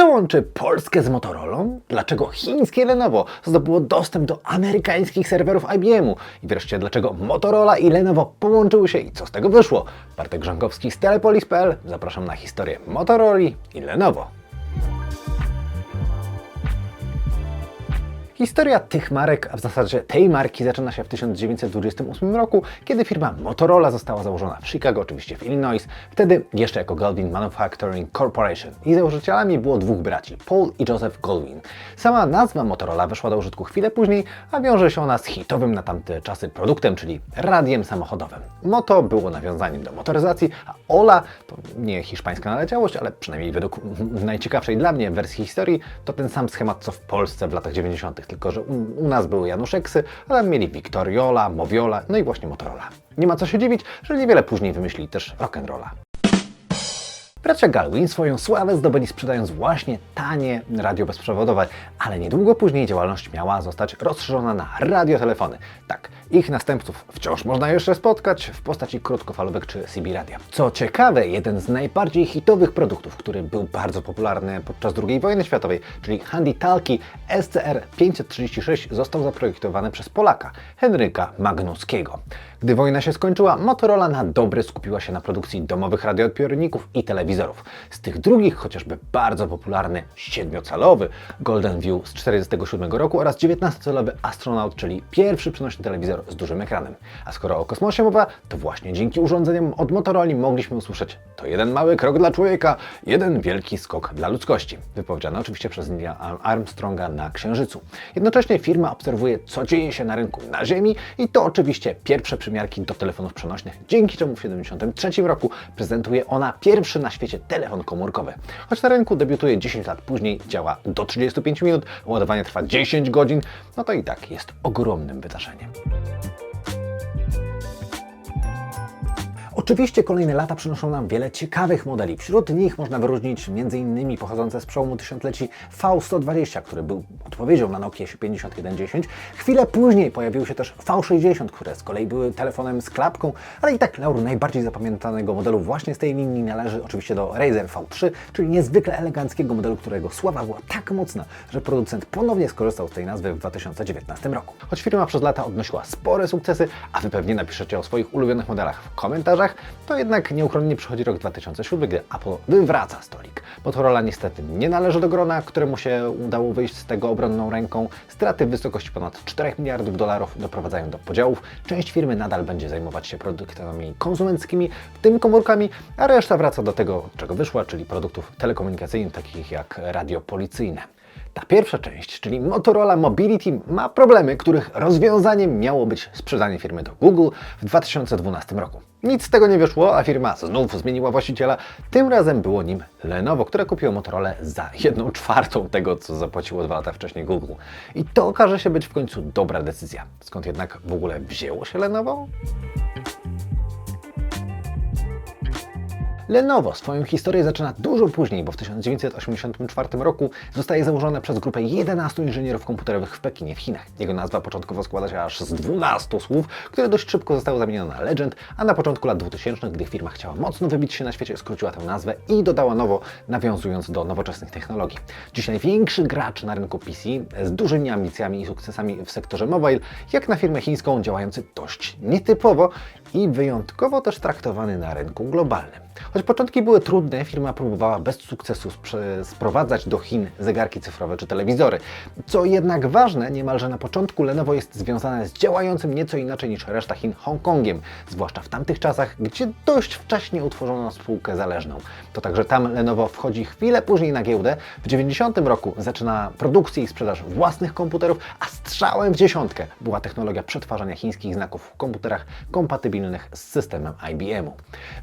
Co łączy Polskę z Motorolą? Dlaczego chińskie Lenovo zdobyło dostęp do amerykańskich serwerów IBM-u? I wreszcie dlaczego Motorola i Lenovo połączyły się i co z tego wyszło? Bartek Grzankowski z Telepolis.pl. Zapraszam na historię Motorola i Lenovo. Historia tych marek, a w zasadzie tej marki zaczyna się w 1928 roku, kiedy firma Motorola została założona w Chicago, oczywiście w Illinois, wtedy jeszcze jako Goldwyn Manufacturing Corporation. I założycielami było dwóch braci, Paul i Joseph Goldwyn. Sama nazwa Motorola weszła do użytku chwilę później, a wiąże się ona z hitowym na tamte czasy produktem, czyli radiem samochodowym. Moto było nawiązaniem do motoryzacji, a Ola to nie hiszpańska naleciałość, ale przynajmniej według najciekawszej dla mnie wersji historii, to ten sam schemat co w Polsce w latach 90 tylko że u, u nas były Januszeksy, a tam mieli Victoriola, Moviola, no i właśnie Motorola. Nie ma co się dziwić, że niewiele później wymyślili też rock'n'rolla. Bracia Galwin swoją sławę zdobyli sprzedając właśnie tanie radio bezprzewodowe, ale niedługo później działalność miała zostać rozszerzona na radiotelefony. Tak, ich następców wciąż można jeszcze spotkać w postaci krótkofalówek czy CB radia. Co ciekawe, jeden z najbardziej hitowych produktów, który był bardzo popularny podczas II wojny światowej, czyli Handy Talkie SCR 536 został zaprojektowany przez Polaka, Henryka Magnuskiego. Gdy wojna się skończyła, Motorola na dobre skupiła się na produkcji domowych radioodbiorników i telewizorów. Z tych drugich chociażby bardzo popularny 7-calowy Golden View z 1947 roku oraz 19-calowy Astronaut, czyli pierwszy przenośny telewizor z dużym ekranem. A skoro o kosmosie mowa, to właśnie dzięki urządzeniom od Motorola mogliśmy usłyszeć to jeden mały krok dla człowieka, jeden wielki skok dla ludzkości. Wypowiedziane oczywiście przez Neila Armstronga na Księżycu. Jednocześnie firma obserwuje, co dzieje się na rynku na Ziemi i to oczywiście pierwsze przymiarki do telefonów przenośnych, dzięki czemu w 1973 roku prezentuje ona pierwszy na świecie telefon komórkowy. Choć na rynku debiutuje 10 lat później, działa do 35 minut, ładowanie trwa 10 godzin, no to i tak jest ogromnym wydarzeniem. Oczywiście kolejne lata przynoszą nam wiele ciekawych modeli. Wśród nich można wyróżnić m.in. pochodzące z przełomu tysiącleci V120, który był odpowiedzią na Nokia 5110. Chwilę później pojawił się też V60, które z kolei były telefonem z klapką, ale i tak laur najbardziej zapamiętanego modelu właśnie z tej linii należy oczywiście do Razer V3, czyli niezwykle eleganckiego modelu, którego sława była tak mocna, że producent ponownie skorzystał z tej nazwy w 2019 roku. Choć firma przez lata odnosiła spore sukcesy, a Wy pewnie napiszecie o swoich ulubionych modelach w komentarzach, to jednak nieuchronnie przychodzi rok 2007, gdy Apple wywraca stolik. Motorola niestety nie należy do grona, któremu się udało wyjść z tego obronną ręką. Straty w wysokości ponad 4 miliardów dolarów doprowadzają do podziałów. Część firmy nadal będzie zajmować się produktami konsumenckimi, w tym komórkami, a reszta wraca do tego, od czego wyszła, czyli produktów telekomunikacyjnych, takich jak radio policyjne. Ta pierwsza część, czyli Motorola Mobility, ma problemy, których rozwiązaniem miało być sprzedanie firmy do Google w 2012 roku. Nic z tego nie wyszło, a firma znów zmieniła właściciela. Tym razem było nim Lenovo, które kupiło Motorola za jedną czwartą tego, co zapłaciło dwa lata wcześniej Google. I to okaże się być w końcu dobra decyzja. Skąd jednak w ogóle wzięło się Lenovo? Lenovo swoją historię zaczyna dużo później, bo w 1984 roku zostaje założone przez grupę 11 inżynierów komputerowych w Pekinie, w Chinach. Jego nazwa początkowo składa się aż z 12 słów, które dość szybko zostały zamienione na Legend, a na początku lat 2000, gdy firma chciała mocno wybić się na świecie, skróciła tę nazwę i dodała nowo, nawiązując do nowoczesnych technologii. Dziś największy gracz na rynku PC z dużymi ambicjami i sukcesami w sektorze mobile, jak na firmę chińską działający dość nietypowo i wyjątkowo też traktowany na rynku globalnym. Choć początki były trudne, firma próbowała bez sukcesu sprowadzać do Chin zegarki cyfrowe czy telewizory. Co jednak ważne, niemalże na początku Lenovo jest związane z działającym nieco inaczej niż reszta Chin Hongkongiem, zwłaszcza w tamtych czasach, gdzie dość wcześnie utworzono spółkę zależną. To także tam Lenovo wchodzi chwilę później na giełdę. W 90 roku zaczyna produkcję i sprzedaż własnych komputerów, a strzałem w dziesiątkę była technologia przetwarzania chińskich znaków w komputerach kompatybilnych z systemem IBM-u.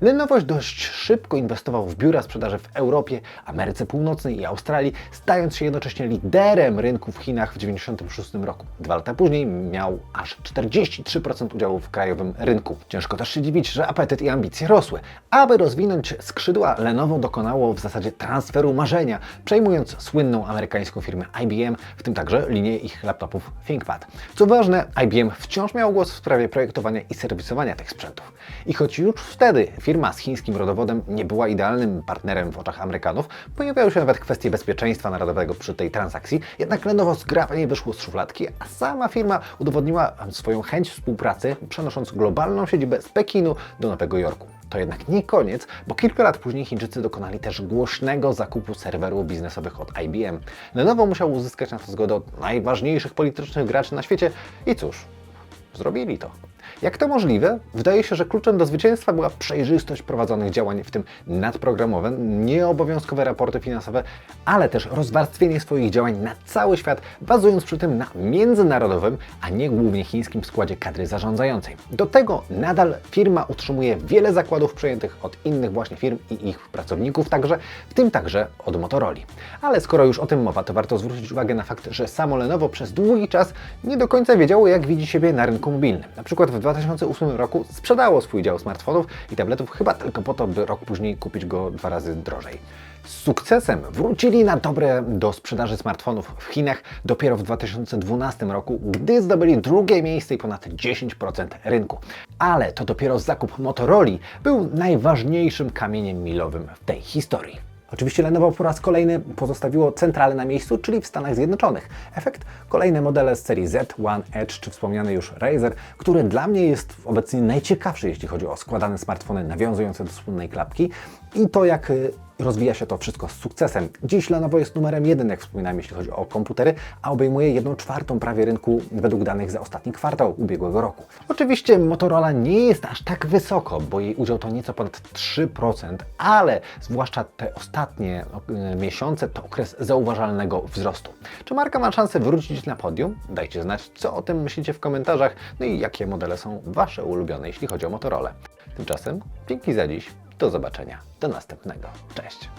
Lenovo dość szybko inwestował w biura sprzedaży w Europie, Ameryce Północnej i Australii, stając się jednocześnie liderem rynku w Chinach w 1996 roku. Dwa lata później miał aż 43% udziału w krajowym rynku. Ciężko też się dziwić, że apetyt i ambicje rosły. Aby rozwinąć skrzydła, Lenovo dokonało w zasadzie transferu marzenia, przejmując słynną amerykańską firmę IBM, w tym także linię ich laptopów ThinkPad. Co ważne, IBM wciąż miał głos w sprawie projektowania i serwisowania tych sprzętów. I choć już wtedy firma z chińskim rodowodem nie była idealnym partnerem w oczach Amerykanów. Pojawiały się nawet kwestie bezpieczeństwa narodowego przy tej transakcji, jednak Lenovo zgrabnie wyszło z szufladki, a sama firma udowodniła swoją chęć współpracy, przenosząc globalną siedzibę z Pekinu do Nowego Jorku. To jednak nie koniec, bo kilka lat później Chińczycy dokonali też głośnego zakupu serwerów biznesowych od IBM. Lenovo musiał uzyskać na to zgodę od najważniejszych politycznych graczy na świecie i cóż, zrobili to. Jak to możliwe? Wydaje się, że kluczem do zwycięstwa była przejrzystość prowadzonych działań, w tym nadprogramowe, nieobowiązkowe raporty finansowe, ale też rozwarstwienie swoich działań na cały świat, bazując przy tym na międzynarodowym, a nie głównie chińskim składzie kadry zarządzającej. Do tego nadal firma utrzymuje wiele zakładów przejętych od innych właśnie firm i ich pracowników także, w tym także od Motorola. Ale skoro już o tym mowa, to warto zwrócić uwagę na fakt, że samo Lenovo przez długi czas nie do końca wiedziało, jak widzi siebie na rynku mobilnym. Na przykład w 2008 roku sprzedało swój dział smartfonów i tabletów chyba tylko po to, by rok później kupić go dwa razy drożej. Z sukcesem wrócili na dobre do sprzedaży smartfonów w Chinach dopiero w 2012 roku, gdy zdobyli drugie miejsce i ponad 10% rynku. Ale to dopiero zakup Motorola był najważniejszym kamieniem milowym w tej historii. Oczywiście Lenovo po raz kolejny pozostawiło centralę na miejscu, czyli w Stanach Zjednoczonych. Efekt? Kolejne modele z serii Z, One, Edge czy wspomniany już Razer, który dla mnie jest obecnie najciekawszy, jeśli chodzi o składane smartfony nawiązujące do wspólnej klapki i to jak y, rozwija się to wszystko z sukcesem. Dziś Lenovo jest numerem jeden, jak wspominałem, jeśli chodzi o komputery, a obejmuje jedną czwartą prawie rynku według danych za ostatni kwartał ubiegłego roku. Oczywiście Motorola nie jest aż tak wysoko, bo jej udział to nieco ponad 3%, ale zwłaszcza te ostatnie y, miesiące to okres zauważalnego wzrostu. Czy marka ma szansę wrócić na podium? Dajcie znać, co o tym myślicie w komentarzach, no i jakie modele są Wasze ulubione, jeśli chodzi o Motorola. Tymczasem dzięki za dziś. Do zobaczenia. Do następnego. Cześć.